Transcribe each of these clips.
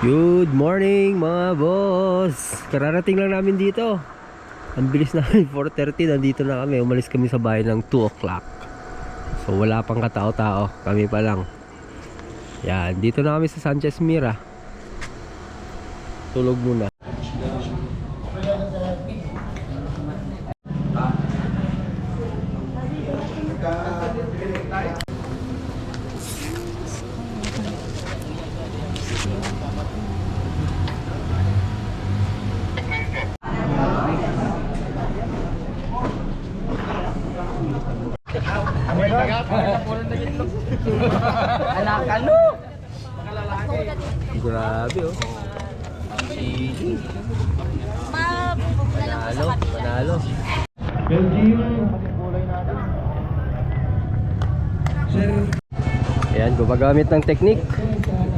Good morning mga boss. Kararating lang namin dito. Ang bilis namin 4.30 Nandito na kami. Umalis kami sa bahay ng 2 o'clock. So wala pang katao-tao. Kami pa lang. Yan Dito na kami sa Sanchez Mira. Tulog muna Ayan, gumagamit ng technique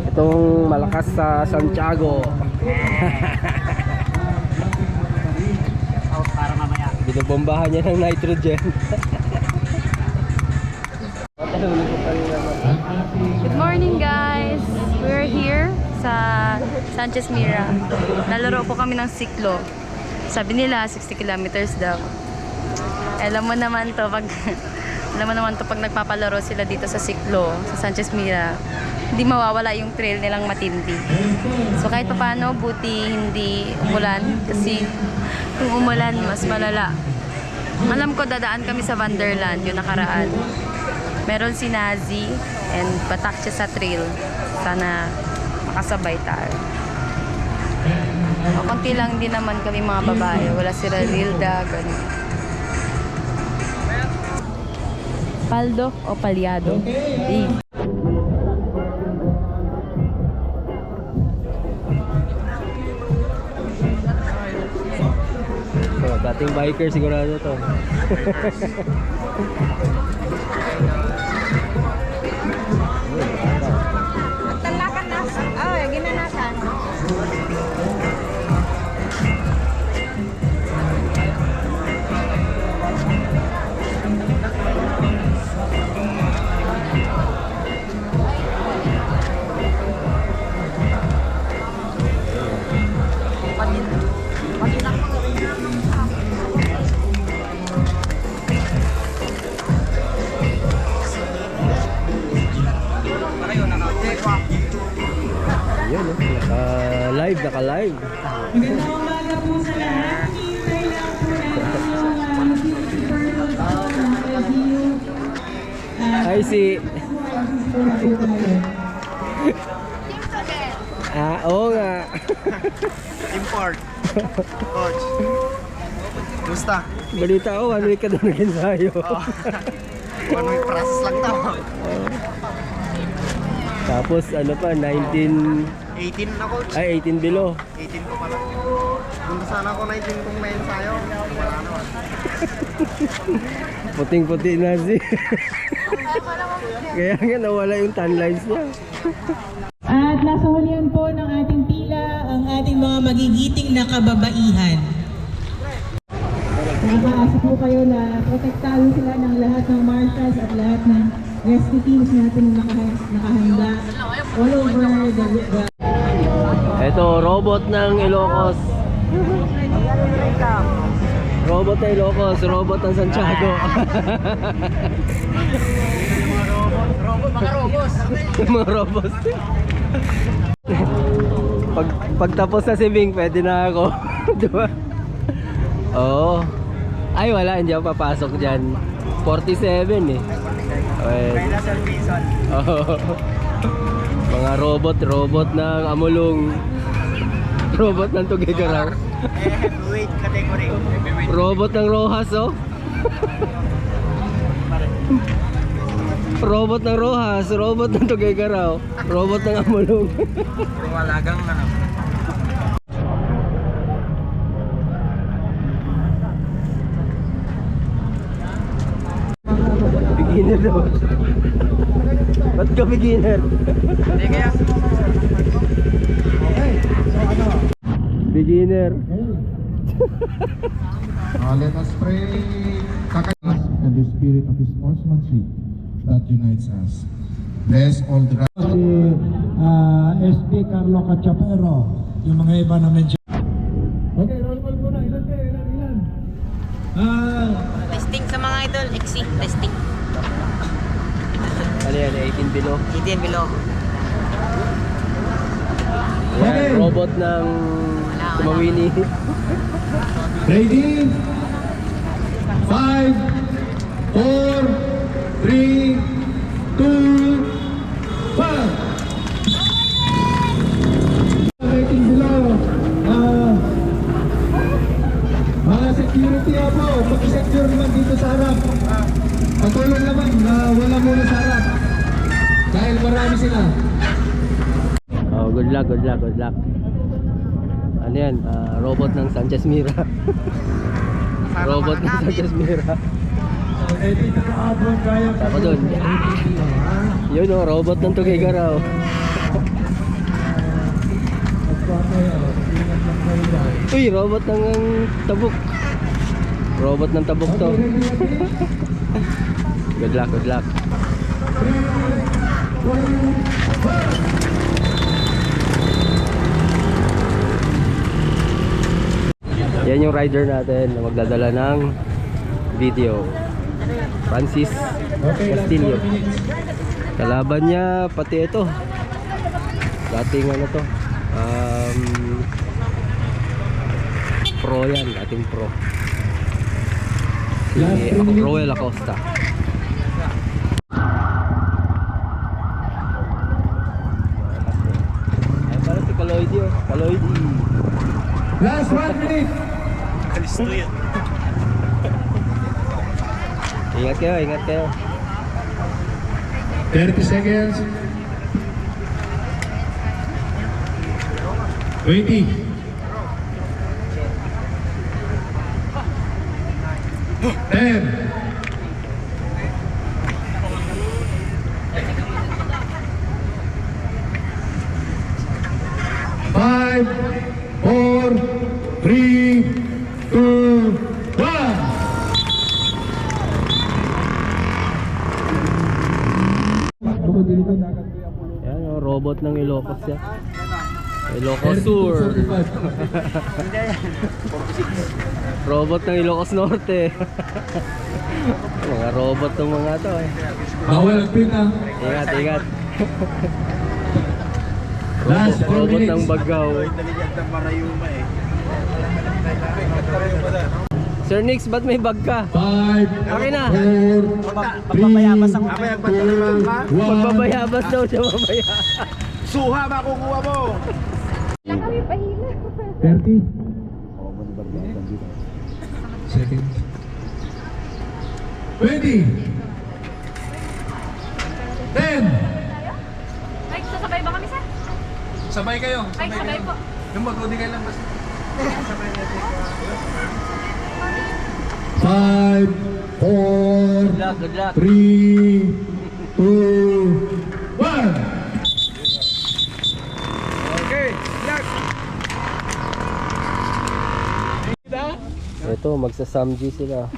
Itong malakas sa Santiago Binubombahan niya ng nitrogen Good morning guys! We're here sa Sanchez Mira. Nalaro po kami ng siklo. Sabi nila 60 kilometers daw. Alam mo naman to pag alam mo naman to pag nagpapalaro sila dito sa siklo sa Sanchez Mira. Hindi mawawala yung trail nilang matindi. So kahit pa paano, buti hindi umulan kasi kung umulan mas malala. Alam ko dadaan kami sa Wonderland yung nakaraan. Meron si Nazi and patak siya sa trail. Sana makasabay tayo. O, konti lang din naman kami mga babae. Wala si Rilda, ganun. Paldo o palyado? Eh. So, dating biker sigurado to. Naka-live, naka-live. Magandang umaga po sa lahat. Hintay lang po natin yung review. Hi, si... Ah, oo nga. Import. Coach. Gusta? Balita ko, one week ka doon nag-ensayo. One week process lang to. Tapos, ano pa, 19... 18 na coach. Ay, 18 below. 18 ko pala. Punta sana ako 19 kung may ensayo. Wala naman. Puting-puti na si... Kaya nga nawala yung tan lines niya. At nasa hulihan po ng ating pila ang ating mga magigiting na kababaihan. Nakaasa po kayo na protektado sila ng lahat ng marshals at lahat ng rescue teams natin na naka- nakahanda all over the, the Ito, robot ng Ilocos. Robot ng Ilocos, robot ng Santiago. Mga robot. pag pagtapos na si Bing, pwede na ako. Di ba? Oo. Ay, wala. Hindi ako papasok dyan. 47 eh. Okay. Oo. Mga robot, robot ng Amulong. Robot ng Tugigaraw. Heavyweight category. Robot ng Rojas, oh. robot ng Rojas, robot ng Tugigaraw, robot ng Amulong. Puro walagang na. beginner daw. Ba't ka beginner? Hindi kaya. Beginner. Uh, let us pray and the spirit of his sportsmanship that unites us. Bless all the Si ah, SP Carlo Cachapero. Yung mga iba na mention. Okay, roll call muna. Ilan kayo? Ilan? Ilan? Ah, Testing sa mga idol. Exi, testing. Ano yan, 18 below. Dito yan below. Yan, Okay. robot ng Tumawini. ready? Five, four, three, Sanchez Mira. robot ng Sanchez Mira. Ako dun. Yun oh, robot ng Tugigaraw. Uy, robot ng ang tabuk. Robot ng tabuk to. good luck, good luck. Yan yung rider natin na magdadala ng video. Francis Castillo. Kalaban niya pati ito. Dating ano to. Um, pro yan, dating pro. Si Roel Acosta. Ingat kayo, ingat kayo. 30 seconds. 20. Ten. Ilocos yan. Ilocos Sur. robot ng Ilocos Norte. mga robot ng mga to eh. Bawal ang pin ah. Ingat, ingat. Last robot, four robot minutes. ng Bagaw. Sir Nix, ba't may bag ka? Five, Akin na. four, Magpapabayabas ang Mamaya, ba't ka naman ka? one. Magbabayabas daw siya mamaya. Suha, makukuha mo! 30 seconds 20 10 Ay, sasabay ba kami, sir? Sabay kayo. Ay, sabay po. Yung mag-udi kayo lang basta. 5 Good 4 luck, good luck. 3 2 Ito, magsasamji sila.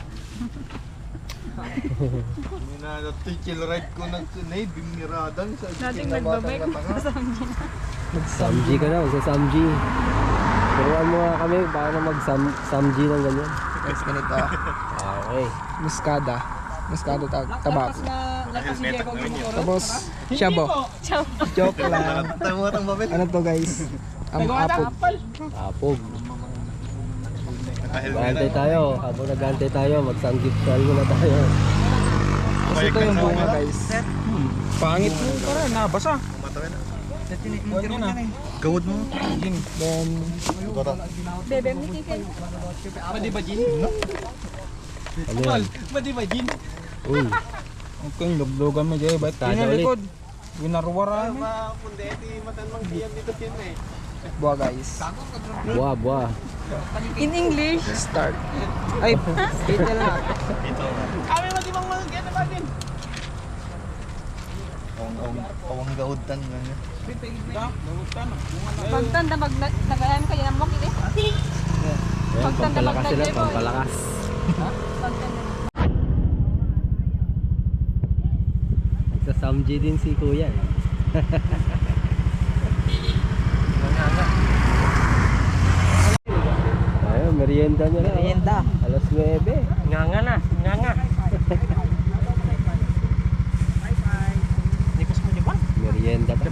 Minalati, chill ride ko ng tunay, bimiradan sa Nating nagbabay ko Samji ka na, magsasamji. Turuan mo nga kami paano mag-samji ng ganyan. Guys, ganito. Okay. Muskada. Muskada ta tabako. Tapos, shabo. Joke lang. Ano to guys? Ang apog. Apog. Gantay tayo. Habang nagantay tayo, mag-samgyupsal muna tayo. Kasi ito yung bunga guys. Pangit mo para nabasa. Gawad mo. Then, Ano yan? Uy, okay, luglugan mo dyan. Ba't Tada ulit. Ginarwara mo. Buwa guys. buwa, buwa. In English? Start. Ay, na lang. Pawang gawad-tan. ganyan. Pagtanda, mag nagayan kayo ng mokit eh. Ayan, pampalakas sila, pampalakas. Nagsasamji din si kuya eh. Merienda nyo na. oh. Merienda. Alas 9. Nga nga na, nga nga. Nipos mo di ba? Merienda pa.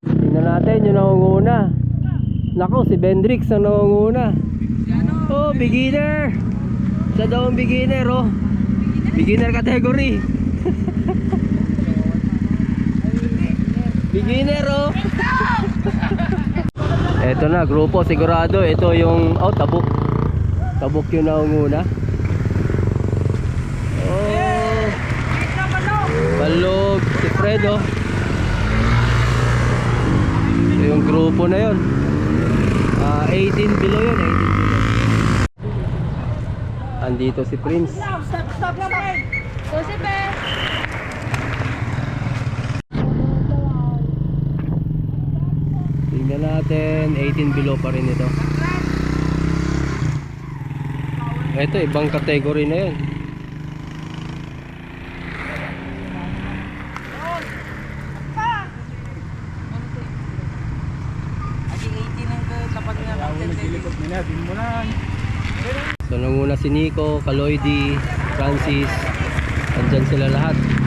Tingnan natin yung nangunguna. Nako, si Bendrix ang nangunguna. Oh, beginner! Siya daw ang beginner, oh. Beginner category. beginner, oh. Eto na, grupo sigurado. Ito yung, oh, tabuk. Tabuk yung nangunguna. Oh. Balog, si Fredo. Ito yung grupo na yun. Ah, 18 below yun, 18 below. Andito si Prince. Joseph eh. Tingnan natin, 18 below pa rin ito. Ito, ibang category na yun. So nanguna si Nico, Kaloidi, Francis, andyan sila lahat.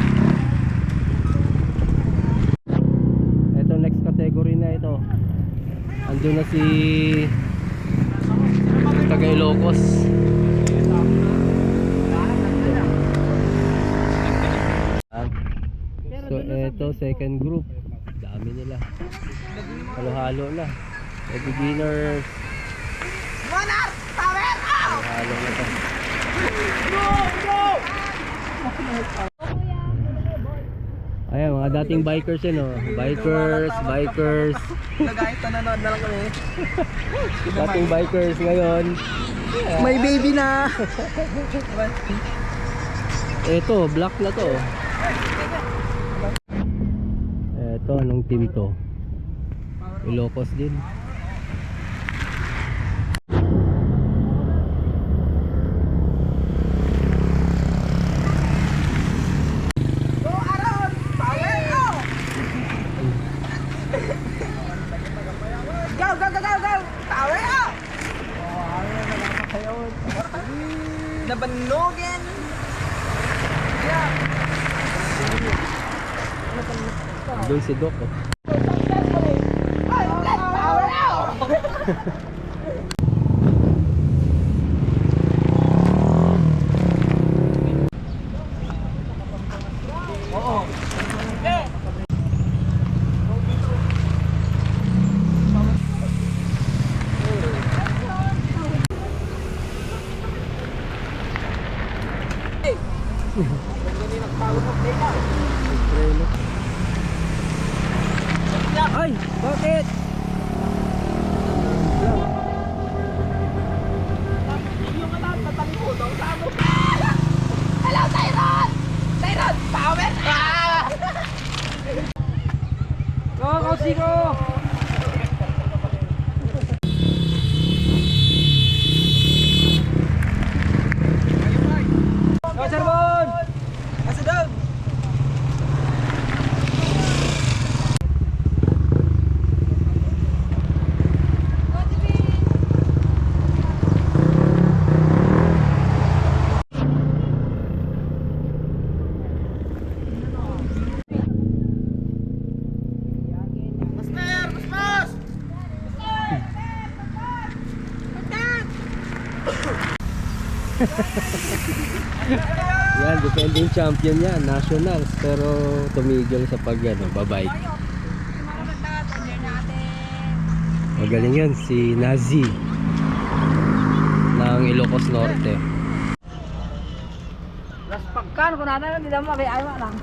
Andun na si taga Ilocos. So ito second group. Dami nila. Halo-halo na. So, beginners. Halo-halo na to. Ayan, mga dating bikers yun oh. Bikers, bikers. Nagahit na nanood na lang kami. Dating bikers ngayon. May baby na. Ito, black na to. Ito, anong team to? Ilocos din. Go, go, go, go, go! Power up! Nabanogin! Doon si Doc. Oh. Power up! Ay! Bakit? Hello, Tyron! Tyron, power up! Go, go, champion yan, nationals. Pero tumigil sa pag ano, babike. Magaling yan, si Nazi ng Ilocos Norte. Pagkan, kung nana, hindi naman mag-ayaw lang.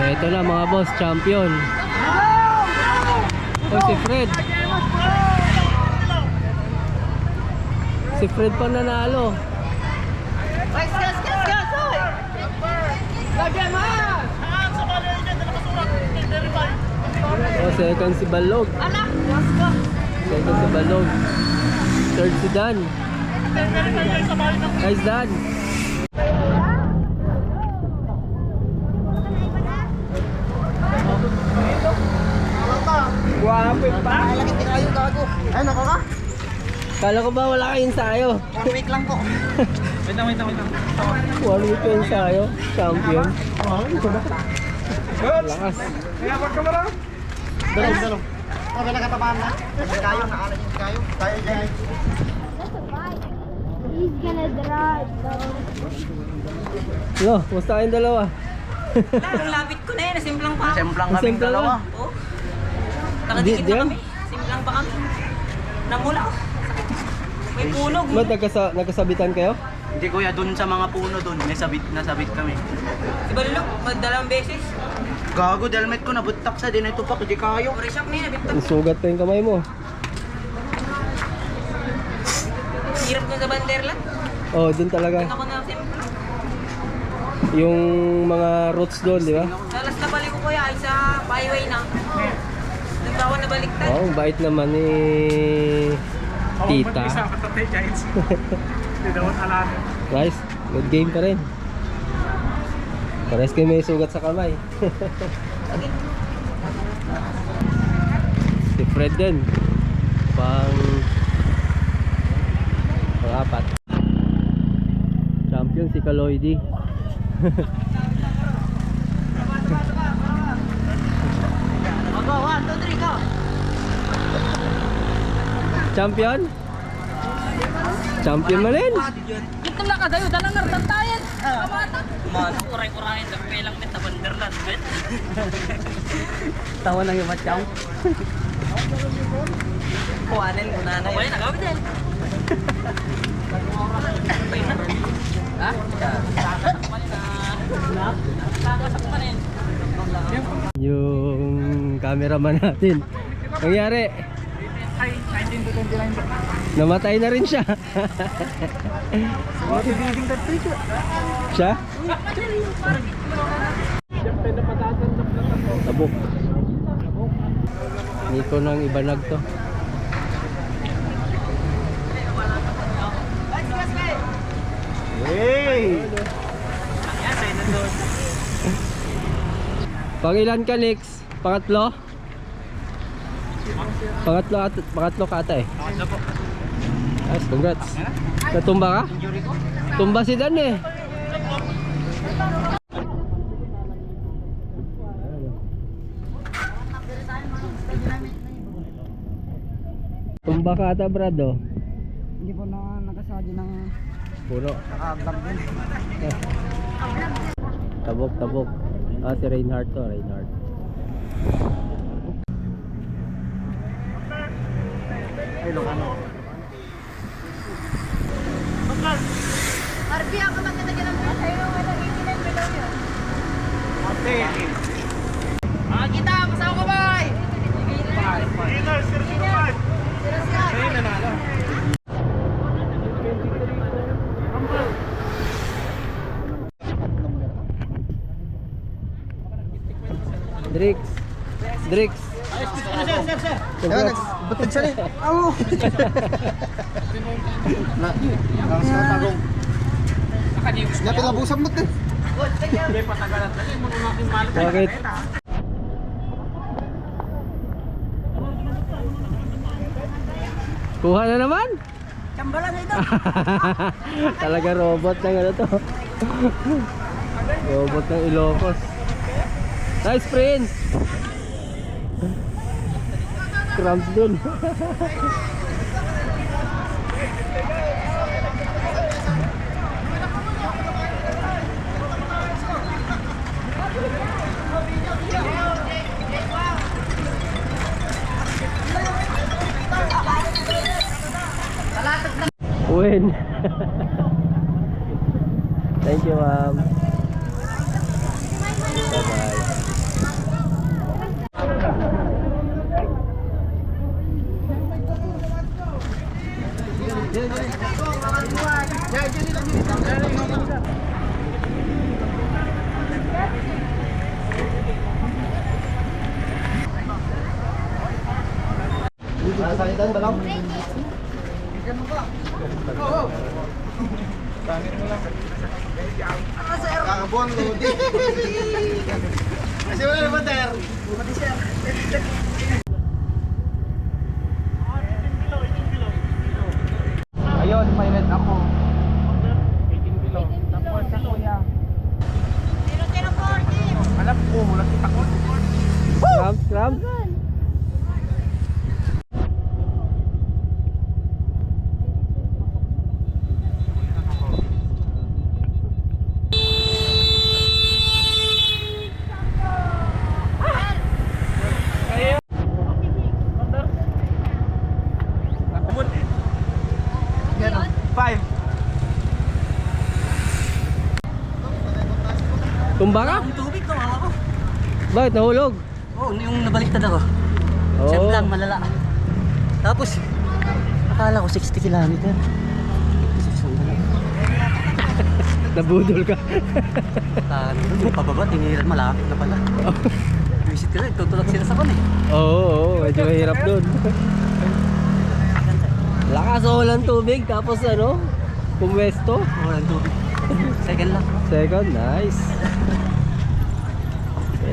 Ito na mga boss, champion. Oh, si Fred. Si Fred pa nanalo. Guys, guys, guys, guys! Lagyan mo! Oh, second si Balog. Ko! Second si Balog. Third si Dan. Nice Dan. Guwapit pa. Malaki tayo gago. Ay, nako ka. Kala ko ba wala kayong ensayo? One week lang po. Wait lang, wait lang, wait lang. One week yung ensayo. Champion. Lakas. Kaya wag ka mara. Dalong, dalong. Okay, nakatamaan na. Kasi kayo, naalan yung kayo. Tayo dyan. He's gonna drive. No, musta kayong dalawa? Ang lapit ko na yan. Simplang pa. Semplang Ang kaming simple dalawa. lang. Oh. Di, Nakadikit di na kami. Simplang pa kami. Namula. May punog. Ba't nagkasa, nagkasabitan kayo? Hindi kuya, dun sa mga puno dun, nasabit, nasabit kami. Si Balilok, magdalawang beses. Gago, delmet ko, nabutak sa din ito pa, hindi kayo. Ore shock na yun. Nabit Ang sugat pa yung kamay mo. Hirap ko sa bander lang. Oh, dun talaga. Ako na simplang. Yung mga roots doon, di ba? Dalas na balik ko kuya ay sa byway na. Baliktad. Oh, ang bait naman ni Tita. Patay, Giants. Hindi daw alam. Guys, good game pa rin. Pares kayo may sugat sa kamay. si Fred din. Pang... Pang apat. Champion si Kaloidi. Go, one, two, three, go. Champion? Champion mo rin. Ito lang kadayo, dalang nartantayan. Man, uray-urayan sa pelang nita banderland. Tawa ng yung matyaw. Kuwanin ko na na yun. Kuwanin, nagawin din. Ha? Yung cameraman natin. Nangyari, Ay, 19 to 29. namatay na rin siya. siya? Tabok. Niko ng ibanag to. Hey! Pangilan ka, Nix? Pangatlo? Pangatlo, at, pangatlo ka ata eh. Nice, congrats. Natumba ka? Tumba si Dan eh. Tumba ka ata, Brad, oh. Hindi po na nakasagi ng Puro. nakablog din. Tabok, tabok. Ah, si Reinhardt to, Reinhardt. Ay, Lucano. Arbi ako magkatagyan ng mga sa'yo. Wala ikinan mo daw yun. Ate! Ah, kita! Kasama ko ba? Drix. Drix. Congrats. Batid siya ni. Ako! Na, ang sa tagong. Napil labusan mo te. Bakit? Kuha na naman? Chambalan ito. Talaga robot ng ano to. robot ng Ilocos. Nice prince. Cramps dun. Win. Thank you, ma'am. Yeah, Bakit nahulog? Oo, yung nabaliktad ako. Oo. Siyem lang, malala. Tapos, akala ko 60 kilometer. Nabudol ka. Ah, yung pababa, tingiran malapit na pala. Visit ka na, tutulak sila sa kon eh. Oo, oo, medyo mahirap doon. Lakas o walang tubig, tapos ano, pumwesto. Walang tubig. Second lang. Second, nice.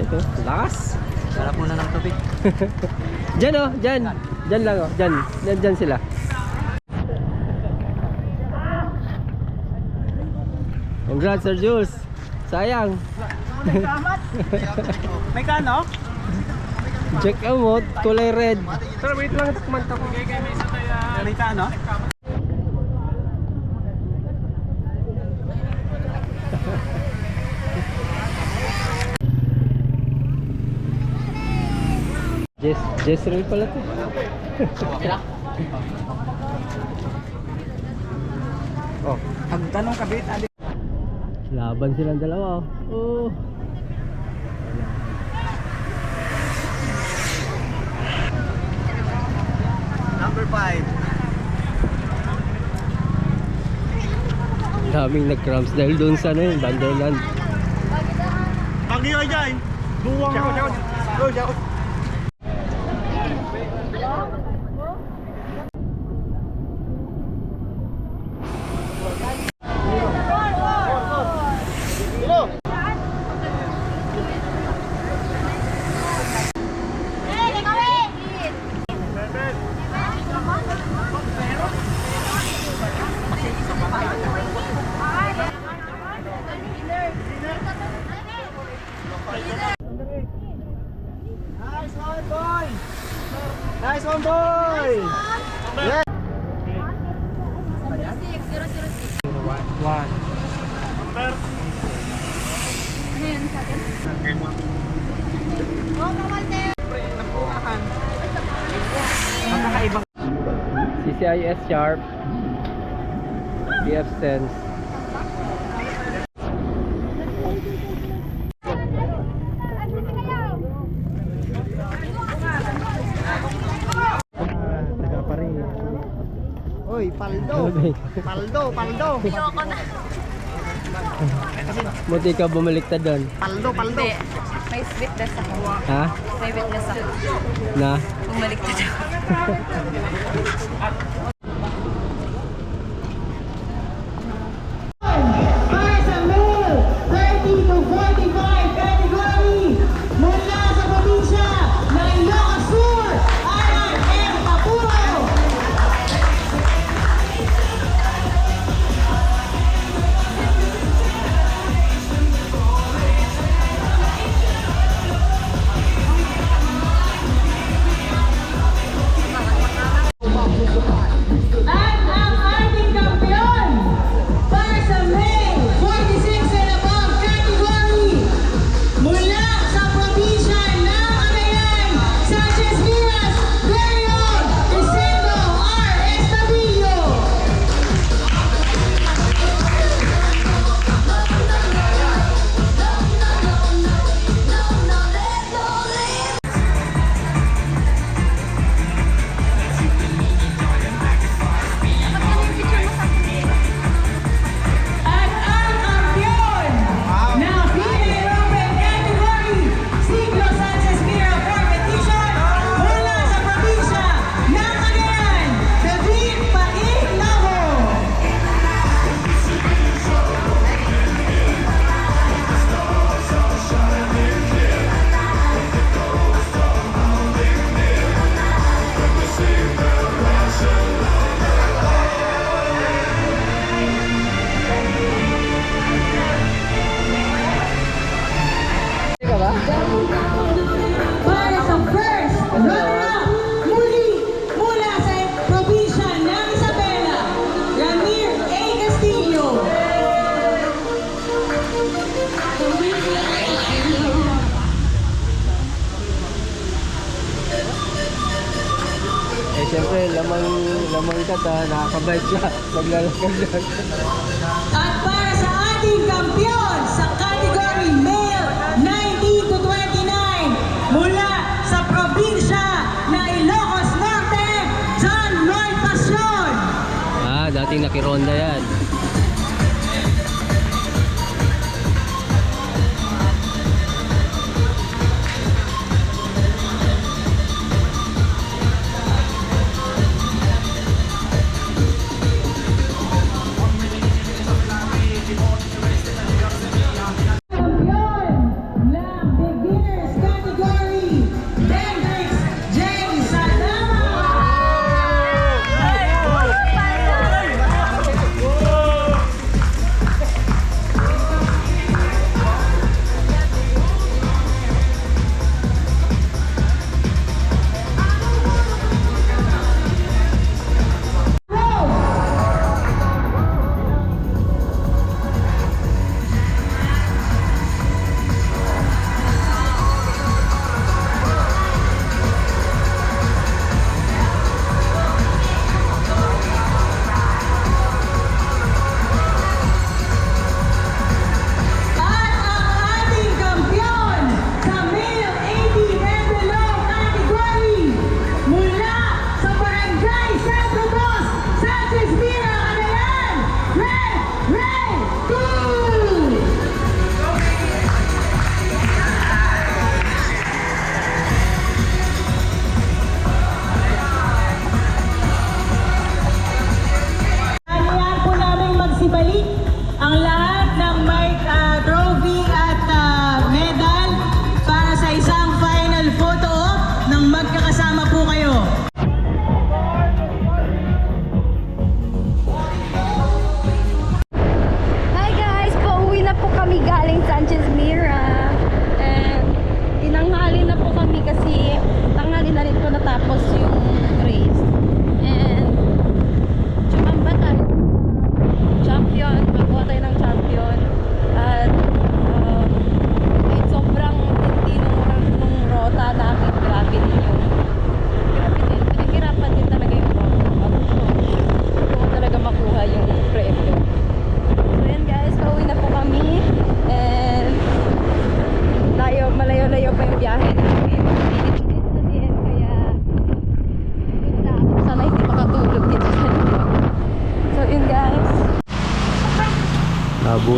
Ito, lakas. Sarap muna ng tubig. Diyan oh, diyan. Diyan lang oh, diyan. Diyan, diyan sila. Congrats, Sir Jules. Sayang. May kano? Check out, kulay red. Pero wait lang, kumanta ko. May kano? Jess, Jessreel pala to. Oh, ang tanong kabit, adi. Laban silang dalawa oh. Oh. Number 5. Daming nag-cramps dahil doon sa ano yun, Vanderland. Pagi ka dyan. Buwang ako. Oh, siya. Nice one, boy! One. Magkakaibang CCIS Sharp. BF Sense. taga pa rin. Uy, paldo. Paldo, paldo. Ayoko na. Buti ka bumaliktad doon. Paldo, paldo. Hindi. May witness ako. Ha? May witness ako. Na? Bumalik na ako. bike siya. Maglalakad yan. At para sa ating kampiyon sa category male 19 to 29 mula sa probinsya na Ilocos Norte, John Roy Pasyon. Ah, dating nakironda yan.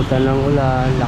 pagitan ng ulan.